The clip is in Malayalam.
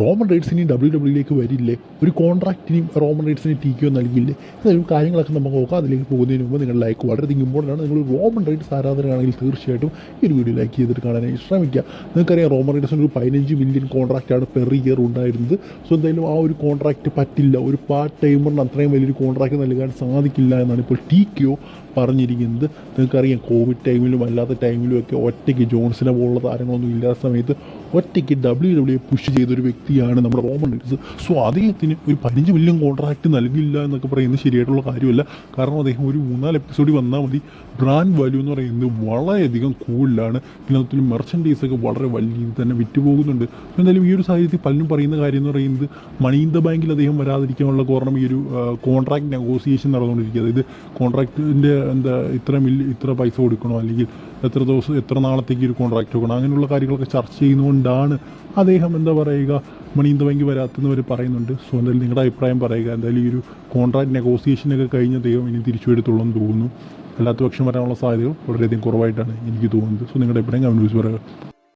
റോമൻ റൈഡ്സിനി ഡബ്ല്യൂ ഡബ്ല്യൂയിലേക്ക് വരില്ലേ? ഒരു കോൺട്രാക്റ്റിനും റോമൻ റൈഡ്സിന് ടി ക്യോ നൽകില്ലേ എന്നൊരു കാര്യങ്ങളൊക്കെ നമുക്ക് നോക്കാം. അതിലേക്ക് പോകുന്നതിന് മുമ്പ് നിങ്ങൾ ലൈക്ക് വളരെയധികം ഇമ്പോർട്ടന്റ് ആണ് നിങ്ങൾ റോമൻ റൈഡ്സ് ആരാധകരാണെങ്കിൽ തീർച്ചയായിട്ടും ഈ ഒരു വീഡിയോ ലൈക്ക് ചെയ്തിട്ട് കാണാനായി ശ്രമിക്കുക. നിങ്ങൾക്കറിയാം റോമൻ റൈഡ്സിന് ഒരു പതിനഞ്ച് മില്യൺ കോൺട്രാക്റ്റാണ് പെർ ഇയർ ഉണ്ടായിരുന്നത്. സോ എന്തായാലും ആ ഒരു കോൺട്രാക്റ്റ് പറ്റില്ല. ഒരു പാർട്ട് ടൈമറിന് അത്രയും വലിയൊരു കോൺട്രാക്റ്റ് നൽകാൻ സാധിക്കില്ല എന്നാണ് ഇപ്പോൾ ടി പറഞ്ഞിരിക്കുന്നത് നിങ്ങൾക്കറിയാം കോവിഡ് ടൈമിലും അല്ലാത്ത ടൈമിലും ഒക്കെ ഒറ്റയ്ക്ക് ജോൺസിനെ പോലുള്ള താരങ്ങളൊന്നും ഇല്ലാത്ത സമയത്ത് ഒറ്റയ്ക്ക് ഡബ്ല്യു ഡബ്ല്യു പുഷ് ചെയ്തൊരു വ്യക്തിയാണ് നമ്മുടെ റോമൺ റീഡ്സ് സോ അദ്ദേഹത്തിന് ഒരു പതിനഞ്ച് മില്യൺ കോൺട്രാക്റ്റ് നൽകില്ല എന്നൊക്കെ പറയുന്നത് ശരിയായിട്ടുള്ള കാര്യമല്ല. കാരണം അദ്ദേഹം ഒരു മൂന്നാൽ എപ്പിസോഡിൽ വന്നാൽ മതി. ബ്രാൻഡ് വാല്യൂ എന്ന് പറയുന്നത് വളരെയധികം കൂടുതലാണ്. പിന്നെ അതിൽ മെർച്ചൻഡൈസ് ഒക്കെ വളരെ വലിയ രീതിയിൽ തന്നെ വിറ്റ് പോകുന്നുണ്ട് അപ്പോൾ എന്തായാലും ഈ ഒരു സാഹചര്യത്തിൽ പലരും പറയുന്ന കാര്യം എന്ന് പറയുന്നത് മണി ഇൻ ദ ബാങ്കിൽ അദ്ദേഹം വരാതിരിക്കാനുള്ള കാരണം ഈ ഒരു കോൺട്രാക്ട് നെഗോസിയേഷൻ നടന്നുകൊണ്ടിരിക്കുക അതായത് കോൺട്രാക്റ്റിന്റെ എന്താ ഇത്ര മില്ല് ഇത്ര പൈസ കൊടുക്കണോ? അല്ലെങ്കിൽ എത്ര ദിവസം എത്ര നാളത്തേക്ക് ഒരു കോൺട്രാക്ട് കൊടുക്കണം അങ്ങനെയുള്ള കാര്യങ്ങളൊക്കെ ചർച്ച ചെയ്യുന്നതുകൊണ്ടാണ് അദ്ദേഹം എന്താ പറയുക മണി ദ ബാങ്ക് വരാത്തെന്ന് അവർ പറയുന്നുണ്ട്. സോ എന്തായാലും നിങ്ങളുടെ അഭിപ്രായം പറയുക. എന്തായാലും ഈ ഒരു കോൺട്രാക്ട് നെഗോസിയേഷനൊക്കെ കഴിഞ്ഞ അദ്ദേഹം ഇനി തിരിച്ചു എന്ന് തോന്നുന്നു. അല്ലാത്ത പക്ഷം വരാനുള്ള സാധ്യതകൾ വളരെയധികം കുറവായിട്ടാണ് എനിക്ക് തോന്നുന്നത്. സോ നിങ്ങളുടെ അഭിപ്രായം കമന്റ് പറയുക.